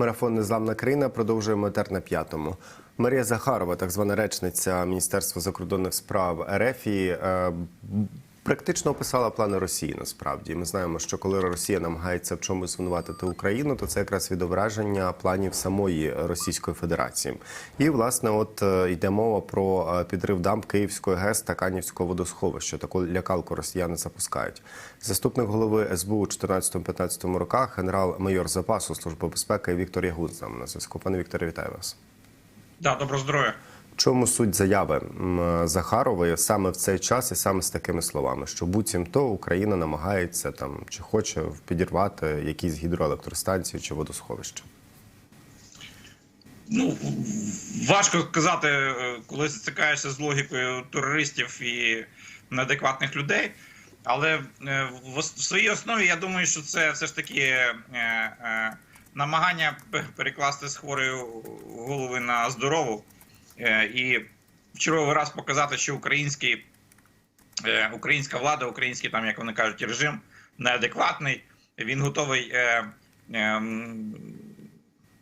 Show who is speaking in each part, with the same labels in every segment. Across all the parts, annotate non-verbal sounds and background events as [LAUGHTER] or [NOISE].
Speaker 1: Марафон Незламна країна продовжує метер на п'ятому. Марія Захарова, так звана речниця Міністерства закордонних справ РФ, е, практично описала плани Росії. Насправді ми знаємо, що коли Росія намагається в чомусь звинуватити Україну, то це якраз відображення планів самої Російської Федерації. І власне, от е, йде мова про е, підрив дамб Київської ГЕС та Канівського водосховища. Таку лякалку росіяни запускають. Заступник голови СБУ у 14-15 роках, генерал-майор запасу Служби безпеки Віктор нами на зв'язку. Пане Вікторе, вітаю вас.
Speaker 2: Да, доброго здоров'я.
Speaker 1: Чому суть заяви Захарової саме в цей час і саме з такими словами, що буцімто Україна намагається там чи хоче підірвати якісь гідроелектростанції чи водосховища?
Speaker 2: Ну важко сказати, е, коли стикаєшся з логікою терористів і неадекватних людей. Але е, в своїй основі я думаю, що це все ж таки е, намагання перекласти з хворої голови на здорову і в черговий раз показати, що український, е, українська влада, український там, як вони кажуть, режим неадекватний. Він готовий е, е,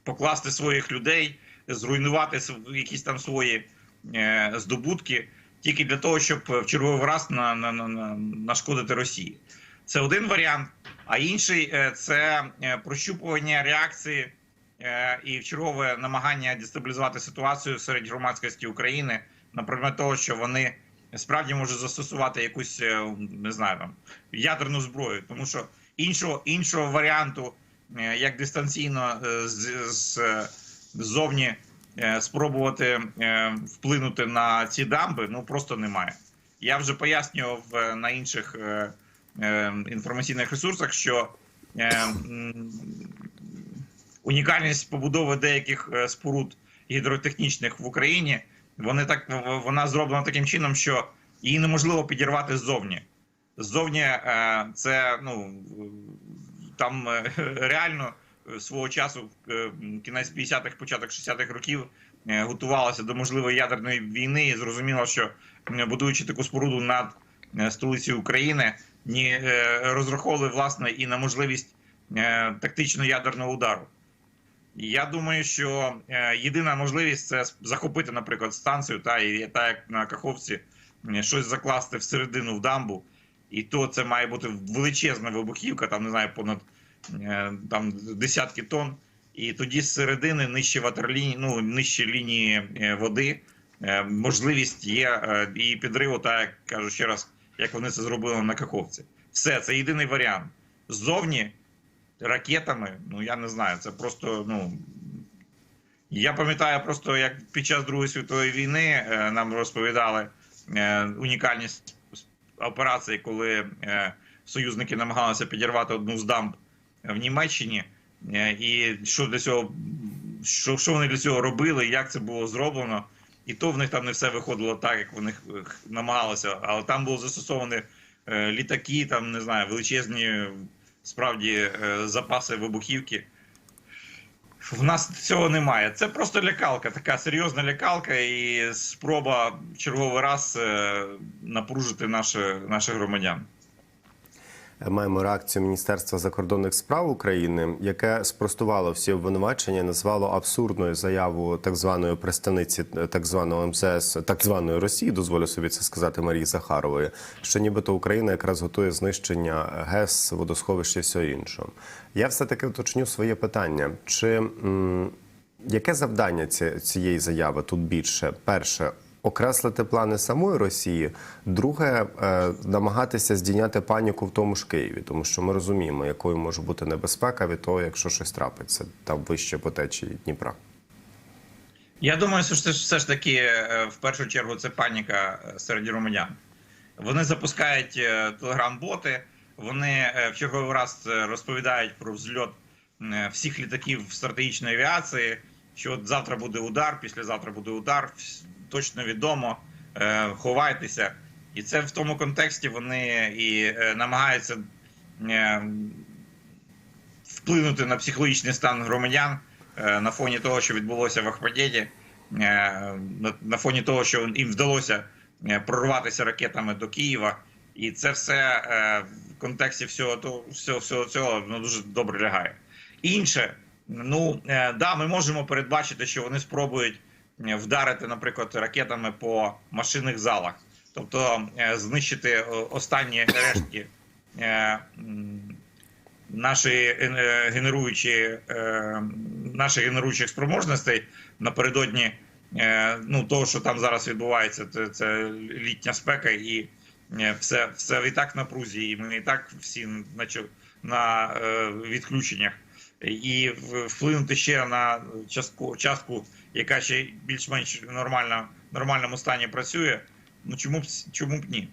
Speaker 2: покласти своїх людей, зруйнувати якісь там свої е, здобутки тільки для того, щоб в черговий раз на, на, на, на, нашкодити Росії. Це один варіант. А інший е, це е, прощупування реакції е, і в намагання дестабілізувати ситуацію серед громадськості України на предмет того, що вони справді можуть застосувати якусь е, не знаю там ядерну зброю, тому що іншого іншого варіанту, е, як дистанційно е, з, з, е, ззовні е, спробувати е, вплинути на ці дамби, ну просто немає. Я вже пояснював е, на інших е, е, інформаційних ресурсах, що е, унікальність побудови деяких е, споруд гідротехнічних в Україні, вони так вона зроблена таким чином, що її неможливо підірвати ззовні. Ззовні е, це ну там е, [LAUGHS] реально свого часу кінець 50-х, початок 60-х років готувалося до можливої ядерної війни, і зрозуміло, що будуючи таку споруду над столицею України, розраховували власне і на можливість тактичного ядерного удару. Я думаю, що е, єдина можливість це захопити, наприклад, станцію, та і та як на Каховці щось закласти всередину в дамбу, і то це має бути величезна вибухівка, там не знаю, понад е, там десятки тонн. І тоді з середини нижче ватерлінії, ну нижче лінії е, води, можливість є і підриву, так як кажу ще раз, як вони це зробили на Каховці. Все, це єдиний варіант. Ззовні ракетами, ну я не знаю, це просто ну. Я пам'ятаю просто, як під час Другої світової війни е, нам розповідали е, унікальність операції, коли е, союзники намагалися підірвати одну з дамб в Німеччині, і що для цього, що, що вони для цього робили, як це було зроблено. І то в них там не все виходило так, як вони намагалися. Але там були застосовані літаки, там не знаю, величезні справді е, запаси вибухівки. В нас цього немає. Це просто лякалка, така серйозна лякалка, і спроба черговий раз е, напружити наших громадян.
Speaker 1: Маємо реакцію Міністерства закордонних справ України, яке спростувало всі обвинувачення, назвало абсурдною заяву так званої представниці так званого МЗС, так званої Росії, дозволю собі це сказати Марії Захарової, що нібито Україна якраз готує знищення ГЕС, водосховища і всього іншого. Я все таки уточню своє питання: чи яке завдання цієї заяви тут більше? Перше. Окреслити плани самої Росії, друге е, намагатися здійняти паніку в тому ж Києві, тому що ми розуміємо, якою може бути небезпека від того, якщо щось трапиться там вище по течії Дніпра.
Speaker 2: Я думаю, що це все ж таки е, в першу чергу це паніка е, серед громадян. Вони запускають телеграм-боти, вони в черговий раз розповідають про взльот всіх літаків стратегічної авіації. Що от завтра буде удар, післязавтра буде удар, точно відомо, е, ховайтеся. І це в тому контексті вони і е, намагаються е, вплинути на психологічний стан громадян на фоні того, що відбулося в Ахмадєді, на- фоні того, що їм вдалося прорватися ракетами до Києва, і це все в контексті всього всього, всього цього ну, дуже добре лягає. Інше, Ну да, ми можемо передбачити, що вони спробують вдарити, наприклад, ракетами по машинних залах, тобто е, знищити е, останні рештки е, нашої генеруючі наших генеруючих спроможностей напередодні ну того, що там зараз відбувається, це, це літня спека і все, все і так в напрузі, і ми і так всі на, на е, відключеннях. І вплинути ще на частку, частку, яка ще більш-менш нормально, нормальному стані працює. Ну чому б чому б ні?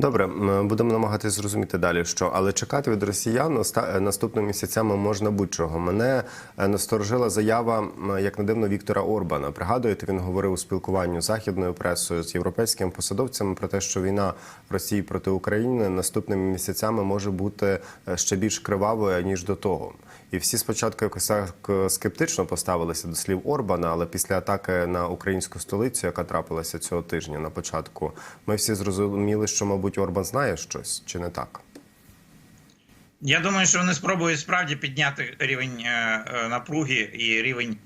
Speaker 1: Добре, м, будемо намагатися зрозуміти далі, що але чекати від росіян е, наступними місяцями можна будь-чого. Мене е, насторожила заява, як не дивно, Віктора Орбана. Пригадуєте, він говорив у спілкуванні з західною пресою з європейськими посадовцями про те, що війна Росії проти України наступними місяцями може бути е, ще більш кривавою ніж до того. І всі спочатку якось так е, скептично поставилися до слів Орбана, але після атаки на українську столицю, яка трапилася цього тижня на початку, ми всі зрозуміли, що, мабуть, Орбан знає щось чи не так.
Speaker 2: Я думаю, що вони спробують справді підняти рівень е, е, напруги і рівень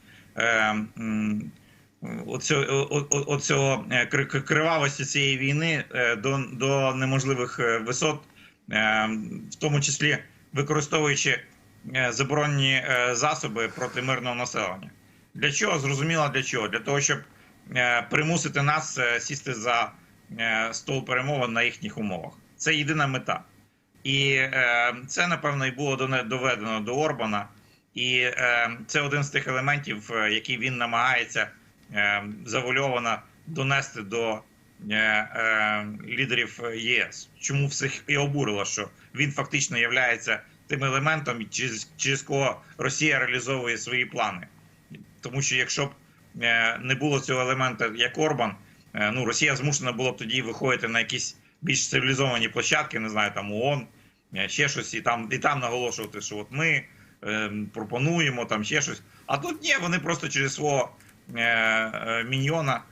Speaker 2: оцього, кривавості цієї війни до, до неможливих висот, в тому числі використовуючи е, заборонені е, засоби проти мирного населення. Для чого? Зрозуміло для чого? Для того, щоб е, примусити нас сісти за стол перемовин на їхніх умовах. Це єдина мета. І це напевно і було доведено до Орбана, і це один з тих елементів, які він намагається завуальовано донести до лідерів ЄС. Чому всіх і обурило, що він фактично є тим елементом, через, кого Росія реалізовує свої плани. Тому що якщо б е, не було цього елемента, як Орбан, е, ну Росія змушена була б тоді виходити на якісь більш цивілізовані площадки, не знаю, там ООН, е, ще щось, і там і там наголошувати, що от ми пропонуємо там ще щось. А тут ні, вони просто через свого міньйона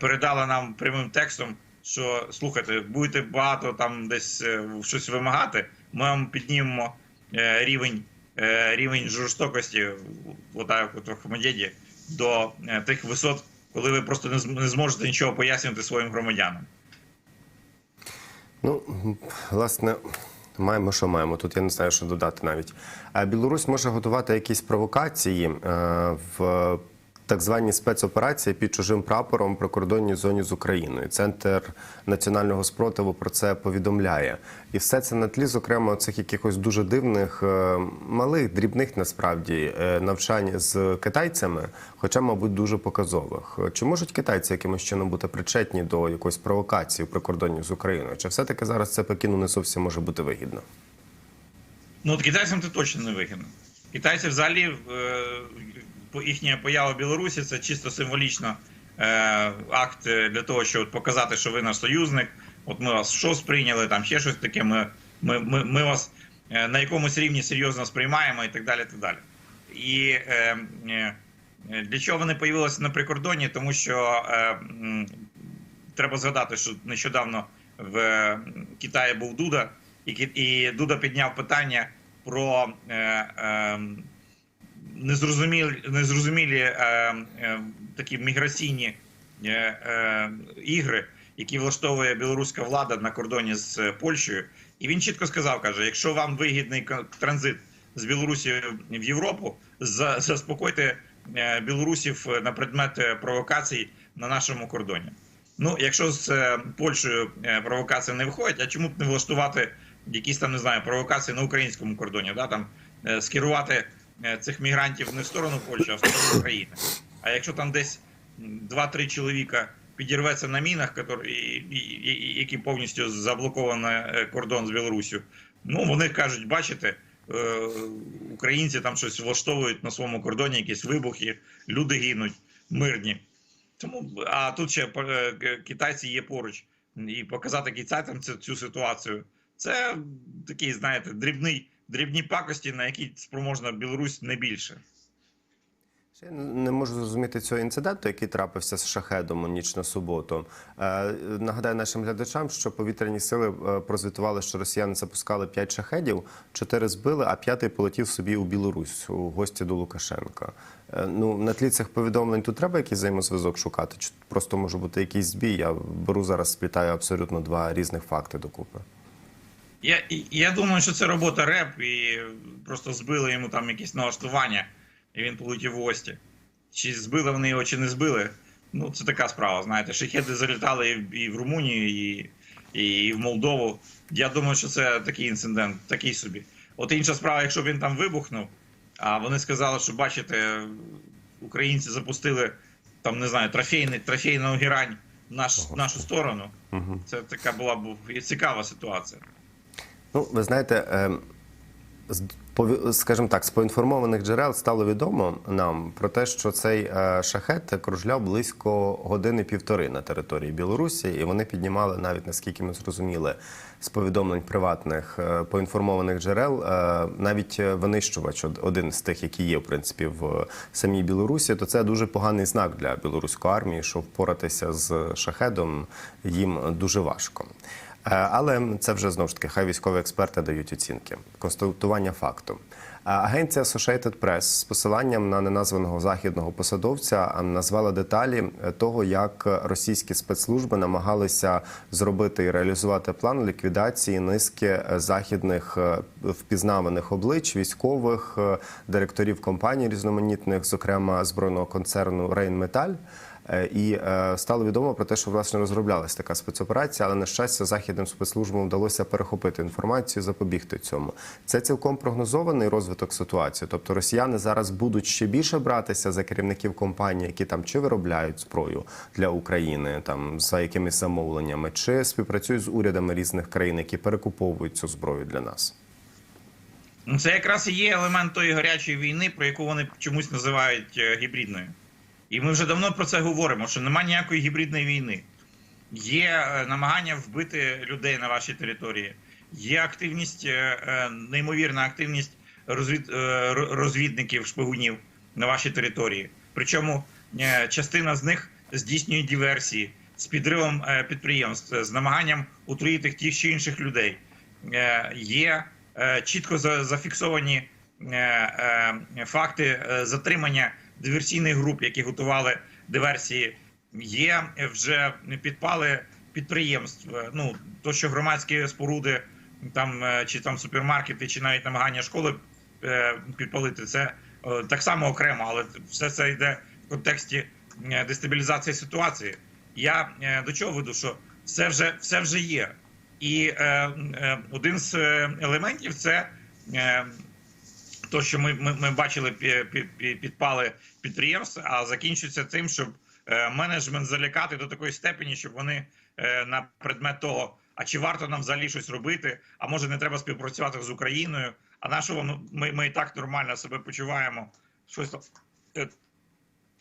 Speaker 2: передали нам прямим текстом, що слухайте, будете багато там десь щось вимагати, ми вам піднімемо рівень, е, рівень жорстокості, отак от в Ахмадєді, до е, тих висот, коли ви просто не зможете нічого пояснювати своїм громадянам.
Speaker 1: Ну, власне, маємо, що маємо. Тут я не знаю, що додати навіть. А Білорусь може готувати якісь провокації е, в так звані спецоперації під чужим прапором прикордонній зоні з Україною. Центр національного спротиву про це повідомляє. І все це на тлі, зокрема, цих якихось дуже дивних, е, малих, дрібних насправді е, навчань з китайцями, хоча, мабуть, дуже показових. Чи можуть китайці якимось чином бути причетні до якоїсь провокації в прикордонні з Україною? Чи все-таки зараз це Пекіну не зовсім може бути вигідно?
Speaker 2: Ну, от китайцям це точно не вигідно. Китайці взагалі е, їхня поява в Білорусі це чисто символічно е, акт для того, щоб показати, що ви наш союзник. От ми вас що сприйняли, там ще щось таке. Ми, ми, ми, ми вас е, на якомусь рівні серйозно сприймаємо і так далі. Так далі. І е, е, для чого вони появилися на прикордоні? Тому що е, м, треба згадати, що нещодавно в е, Китаї був Дуда, і, і Дуда підняв питання про е, е, незрозумілі, незрозумілі е, е, такі міграційні е, е, ігри, які влаштовує білоруська влада на кордоні з Польщею. І він чітко сказав: каже: якщо вам вигідний транзит з Білорусі в Європу, за- заспокойте е, білорусів на предмет е, провокацій на нашому кордоні. Ну, якщо з е, Польщею провокації не виходять, а чому б не влаштувати якісь там не знаю провокації на українському кордоні? Да, там скерувати цих мігрантів не в сторону Польщі, а в сторону України. А якщо там десь м, два-три чоловіка підірветься на мінах, які, повністю заблокований е, кордон з Білоруссю, ну вони кажуть, бачите. е, Українці там щось влаштовують на своєму кордоні, якісь вибухи, люди гинуть мирні. Тому а тут ще е, китайці є поруч, і показати китайцям цю, цю ситуацію. Це такий, знаєте, дрібний, дрібні пакості, на які спроможна Білорусь не більше.
Speaker 1: Я не можу зрозуміти цього інциденту, який трапився з шахедом у ніч на суботу. Е, Нагадаю нашим глядачам, що повітряні сили е, прозвітували, що росіяни запускали 5 шахедів, 4 збили, а п'ятий полетів собі у Білорусь у гості до Лукашенка. Е, Ну на тлі цих повідомлень тут треба якийсь взаємозв'язок шукати? Чи просто може бути якийсь збій? Я беру зараз, сплітаю абсолютно два різних факти докупи.
Speaker 2: Я, я думаю, що це робота РЕП, і просто збили йому там якісь налаштування, і він полетів в гості. Чи збили вони його, чи не збили. Ну, це така справа, знаєте. Шахеди залітали і, і в Румунію, і, і в Молдову. Я думаю, що це такий інцидент, такий собі. От інша справа, якщо він там вибухнув, а вони сказали, що бачите, українці запустили там, не знаю, трофейний, трофейну герань в наш, нашу сторону. Це така була б цікава ситуація.
Speaker 1: Ну, ви знаєте, е, з- скажімо так, з поінформованих джерел стало відомо нам про те, що цей е, шахет кружляв близько години півтори на території Білорусі, і вони піднімали навіть наскільки ми зрозуміли з повідомлень приватних е, поінформованих джерел, е, навіть винищувач, один з тих, які є в принципі в самій Білорусі, то це дуже поганий знак для білоруської армії, що впоратися з шахедом їм дуже важко. Е, Але це вже знову ж таки, хай військові експерти дають оцінки. Констатування факту. Е, Агенція Associated Press з посиланням на неназваного західного посадовця е, назвала деталі того, як російські спецслужби намагалися зробити і реалізувати план ліквідації низки західних впізнаваних облич, військових, директорів компаній різноманітних, зокрема збройного концерну Рейнметаль. Е, І е, стало відомо про те, що власне розроблялась така спецоперація, але на щастя, західним спецслужбам вдалося перехопити інформацію, запобігти цьому. Це цілком прогнозований розвиток ситуації. Тобто росіяни зараз будуть ще більше братися за керівників компаній, які там чи виробляють зброю для України, там за якимись замовленнями, чи співпрацюють з урядами різних країн, які перекуповують цю зброю для нас.
Speaker 2: Це якраз і є елемент тої гарячої війни, про яку вони чомусь називають е, гібридною. І ми вже давно про це говоримо: що немає ніякої гібридної війни. Є е, намагання вбити людей на вашій території, є активність, е, е, неймовірна активність розвід, розвідників, шпигунів на вашій території. Причому частина з них здійснює диверсії з підривом підприємств, з намаганням отруїти тих чи інших людей. Є чітко за- зафіксовані факти затримання диверсійних груп, які готували диверсії. Є вже підпали підприємств. Ну то, що громадські споруди, там е, чи там супермаркети, чи навіть намагання школи е, підпалити, це е, так само окремо, але все це йде в контексті дестабілізації ситуації. Я до чого веду, що все вже все вже є. І е, один з елементів це то, що ми, ми, ми бачили пі- пі- пі- підпали підприємств, а закінчується тим, щоб е, менеджмент залякати до такої степені, щоб вони е, на предмет того, а чи варто нам взагалі щось робити, а може не треба співпрацювати з Україною, а нашого ми, ми і так нормально себе почуваємо. Щось е,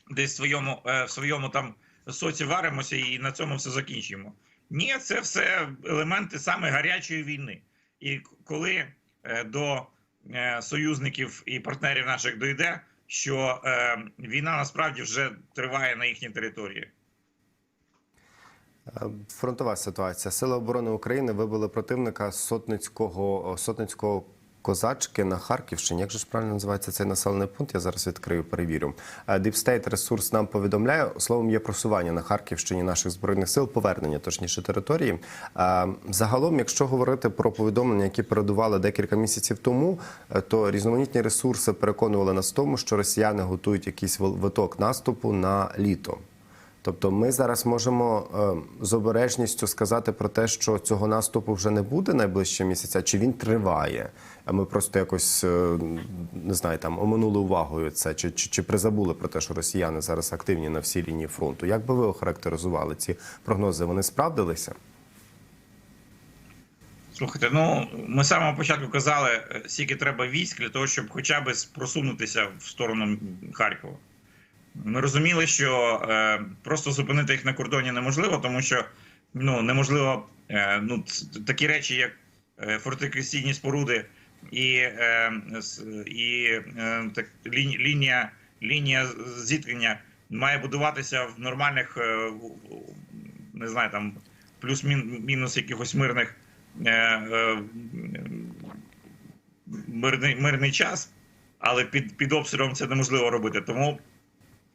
Speaker 2: десь в своєму, в своєму там соці варимося і на цьому все закінчуємо. Ні, це все елементи саме гарячої війни. І коли до союзників і партнерів наших дойде, що е, війна насправді вже триває на їхній території.
Speaker 1: Е, Фронтова ситуація. Сили оборони України вибили противника сотницького сотницького козачки на Харківщині. Як же ж правильно називається цей населений пункт? Я зараз відкрию, перевірю. State ресурс нам повідомляє. Словом, є просування на Харківщині наших збройних сил, повернення точніше території. Е, Загалом, якщо говорити про повідомлення, які передували декілька місяців тому, е, то різноманітні ресурси переконували нас в тому, що росіяни готують якийсь виток наступу на літо. Тобто ми зараз можемо е, з обережністю сказати про те, що цього наступу вже не буде найближче місяця, чи він триває. А ми просто якось е, не знаю, там оминули увагою це, чи, чи, чи призабули про те, що росіяни зараз активні на всій лінії фронту. Як би ви охарактеризували ці прогнози? Вони справдилися?
Speaker 2: Слухайте, ну ми з самого початку казали, е, скільки треба військ для того, щоб хоча б просунутися в сторону Харкова. Ми розуміли, що е, просто зупинити їх на кордоні неможливо, тому що ну неможливо е, ну такі речі, як е, фортифікаційні споруди і, е, і е, так, лі- лінія лінія зіткнення має будуватися в нормальних, е, не знаю, там плюс-мінус якихось мирних е, е, мирний, мирний час, але під, під обстрілом це неможливо робити. Тому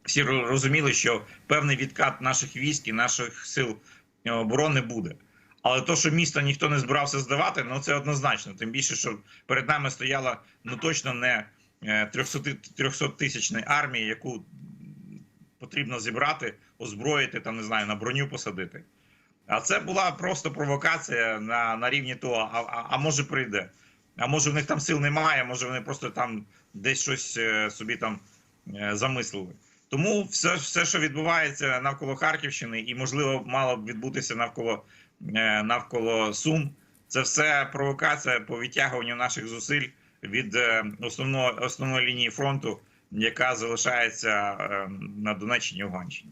Speaker 2: всі розуміли, що певний відкат наших військ і наших сил е, оборони буде. Але то, що місто ніхто не збирався здавати, ну це однозначно. Тим більше, що перед нами стояла ну точно не 300 тисячна армія, яку потрібно зібрати, озброїти там, не знаю, на броню посадити. А це була просто провокація на, на рівні того, а, а, а може прийде. А може в них там сил немає, може вони просто там десь щось е, собі там е, замислили. Тому все, все, що відбувається навколо Харківщини, і можливо мало б відбутися навколо, е, навколо Сум, це все провокація по відтягуванню наших зусиль від основної основного, основної лінії фронту, яка залишається е, на Донеччині Луганщині.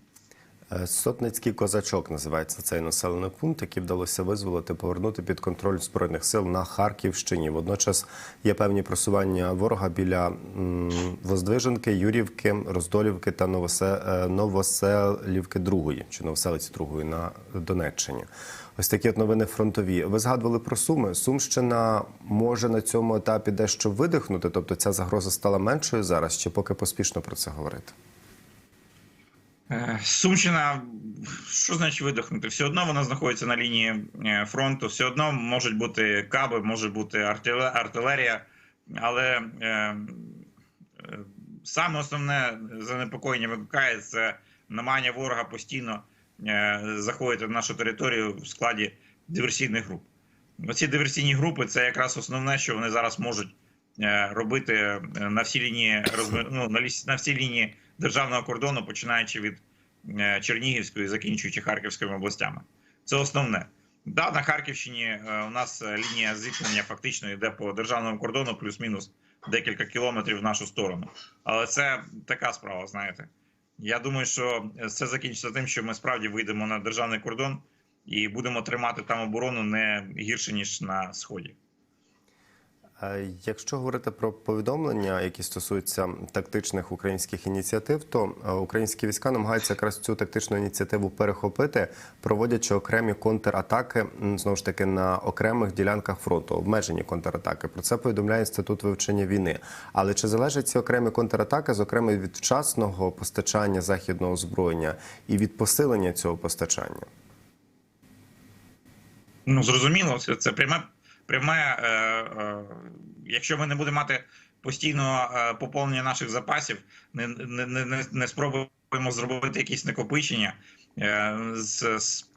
Speaker 1: Е, Сотницький козачок називається цей населений пункт, який вдалося визволити, повернути під контроль збройних сил на Харківщині. Водночас є певні просування ворога біля Воздвиженки, Юрівки, Роздолівки та е, Новоселівки другої чи Новоселиці другої на Донеччині. Ось такі от новини фронтові. Ви згадували про суми. Сумщина може на цьому етапі дещо видихнути, тобто ця загроза стала меншою зараз, чи поки поспішно про це говорити?
Speaker 2: Е, Сумщина, що значить видихнути? Все одно вона знаходиться на лінії е, фронту, все одно можуть бути каби, може бути артилерія, але е, е, саме основне занепокоєння викликає це намагання ворога постійно е, заходити на нашу територію в складі диверсійних груп. Оці диверсійні групи це якраз основне, що вони зараз можуть робити на всій лінії ну, на всій лінії державного кордону, починаючи від е, Чернігівської, закінчуючи Харківськими областями. Це основне. Да, на Харківщині е, у нас е, лінія зіткнення фактично йде по державному кордону, плюс-мінус декілька кілометрів в нашу сторону. Але це така справа, знаєте. Я думаю, що це закінчиться тим, що ми справді вийдемо на державний кордон і будемо тримати там оборону не гірше ніж на сході.
Speaker 1: Е, Якщо говорити про повідомлення, які стосуються тактичних українських ініціатив, то е, українські війська намагаються якраз цю тактичну ініціативу перехопити, проводячи окремі контратаки знову ж таки на окремих ділянках фронту, обмежені контратаки. Про це повідомляє інститут вивчення війни. Але чи залежать ці окремі контратаки, зокрема від вчасного постачання західного озброєння і від посилення цього постачання?
Speaker 2: Ну зрозуміло, це, це пряме, пряме е, е, якщо ми не будемо мати постійного е, поповнення наших запасів, не, не, не, не- спробуємо зробити якісь накопичення, е, з, з-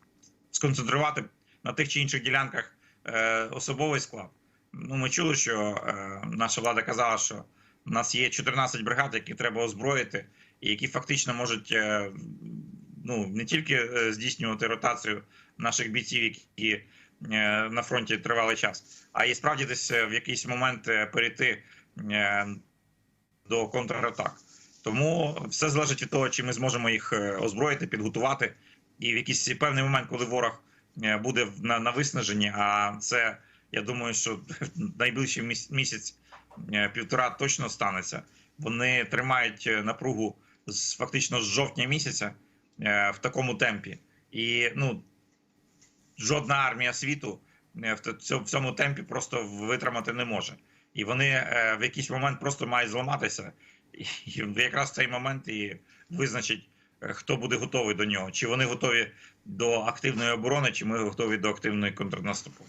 Speaker 2: сконцентрувати на тих чи інших ділянках е, особовий склад. Ну, ми чули, що е, наша влада казала, що у нас є 14 бригад, які треба озброїти, і які фактично можуть е, ну, не тільки е, здійснювати ротацію наших бійців, які на фронті тривалий час, а і справді десь е, в якийсь момент е, перейти е, до контратак. Тому все залежить від того, чи ми зможемо їх е, озброїти, підготувати, і в якийсь певний момент, коли ворог е, буде на, на виснаженні, а це я думаю, що [LAUGHS] найближчий місяць е, півтора точно станеться. Вони тримають е, напругу з фактично з жовтня місяця е, в такому темпі. І ну, жодна армія світу е, в цьому темпі просто витримати не може. І вони е, в якийсь момент просто мають зламатися. І якраз в цей момент і визначить, е, хто буде готовий до нього. Чи вони готові до активної оборони, чи ми готові до активної контрнаступу.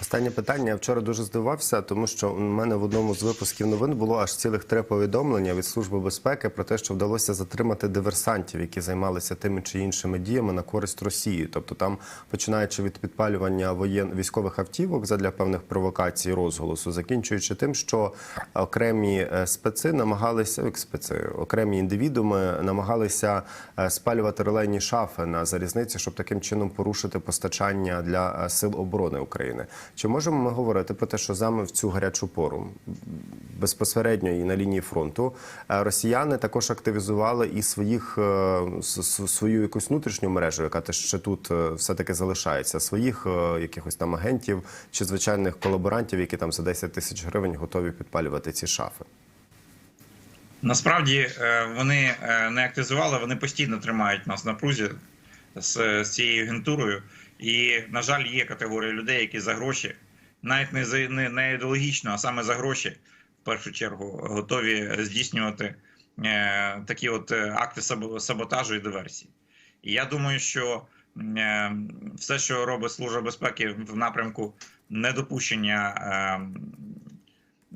Speaker 1: Останнє питання. Я вчора дуже здивувався, тому що у мене в одному з випусків новин було аж цілих три повідомлення від Служби безпеки про те, що вдалося затримати диверсантів, які займалися тими чи іншими діями на користь Росії. Тобто, там, починаючи від підпалювання воєн військових автівок задля певних провокацій розголосу, закінчуючи тим, що окремі е, специ намагалися як специ, окремі індивідууми намагалися е, спалювати релейні шафи на залізниці, щоб таким чином порушити постачання для е, сил оборони України. Чи можемо ми говорити про те, що саме в цю гарячу пору безпосередньо і на лінії фронту е, росіяни також активізували і своїх е, свою якусь внутрішню мережу, яка теж ще тут е, все таки залишається, своїх якихось там агентів чи звичайних колаборантів, які там за 10 тисяч гривень готові підпалювати ці шафи?
Speaker 2: Насправді вони не активізували, вони постійно тримають нас на прузі з цією агентурою. І, на жаль, є категорія людей, які за гроші, навіть не за не, не ідеологічно, а саме за гроші, в першу чергу, готові здійснювати е, такі от е, акти саботажу і диверсії. І я думаю, що е, все, що робить Служба безпеки в напрямку недопущення е,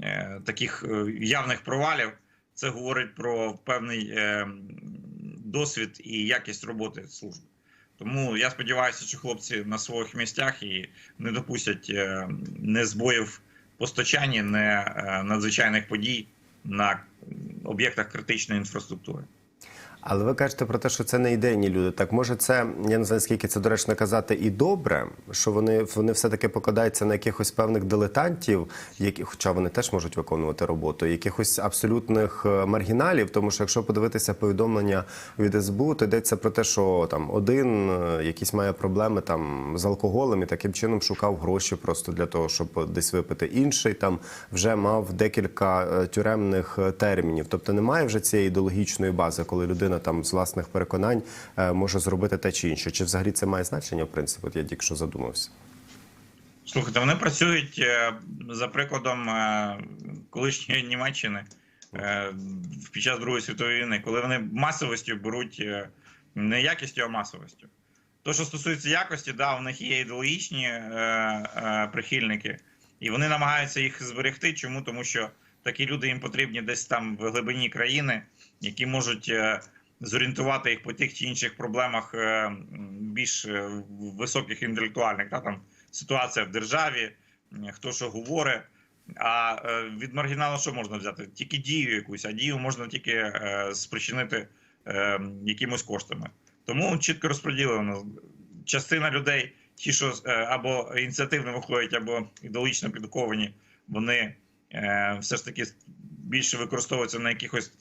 Speaker 2: е, таких е, явних провалів, це говорить про певний е, досвід і якість роботи служби. Тому я сподіваюся, що хлопці на своїх місцях і не допустять е, не збоїв постачання, не е, надзвичайних подій на об'єктах критичної інфраструктури.
Speaker 1: Але ви кажете про те, що це не ідейні люди. Так може, це я не знаю, скільки це доречно казати, і добре, що вони вони все-таки покладаються на якихось певних дилетантів, які, хоча вони теж можуть виконувати роботу, якихось абсолютних е, маргіналів. Тому що якщо подивитися повідомлення від СБУ, то йдеться про те, що там один е, якісь має проблеми там з алкоголем і таким чином шукав гроші просто для того, щоб десь випити. Інший там вже мав декілька е, тюремних термінів. Тобто немає вже цієї ідеологічної бази, коли людина там з власних переконань е, може зробити те чи інше. Чи взагалі це має значення? В принципі, от я тільки що задумався.
Speaker 2: Слухайте, вони працюють е, за прикладом е, колишньої Німеччини під час Другої світової війни, коли вони масовістю беруть не якістю, а масовістю. То, що стосується якості, да, у них є ідеологічні е, е, прихильники, і вони намагаються їх зберегти. Чому? Тому що такі люди їм потрібні десь там в глибині країни, які можуть е, зорієнтувати їх по тих чи інших проблемах е, більш е, високих інтелектуальних. Да, там, ситуація в державі, хто що говорить. А е, від маргіналу що можна взяти? Тільки дію якусь, а дію можна тільки спричинити якимось коштами. Тому чітко розподілено. Частина людей, ті, що або ініціативно виходять, або ідеологічно підковані, вони все ж таки більше використовуються на якихось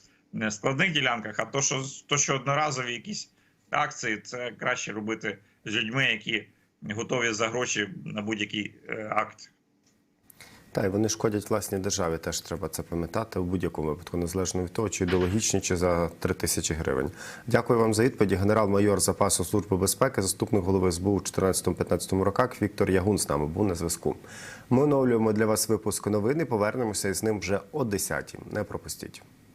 Speaker 2: складних ділянках. А то, що то, що одноразові якісь акції, це краще робити з людьми, які готові за гроші на будь-який е, акт.
Speaker 1: Та й вони шкодять власній державі. Теж треба це пам'ятати в будь-якому випадку, незалежно від того, чи ідеологічні, чи за 3 тисячі гривень. Дякую вам за відповіді. Генерал-майор запасу служби безпеки, заступник голови СБУ у 14-15 роках Віктор Ягун з нами був на зв'язку. Ми оновлюємо для вас випуск новин і повернемося із ним вже о 10 Не пропустіть.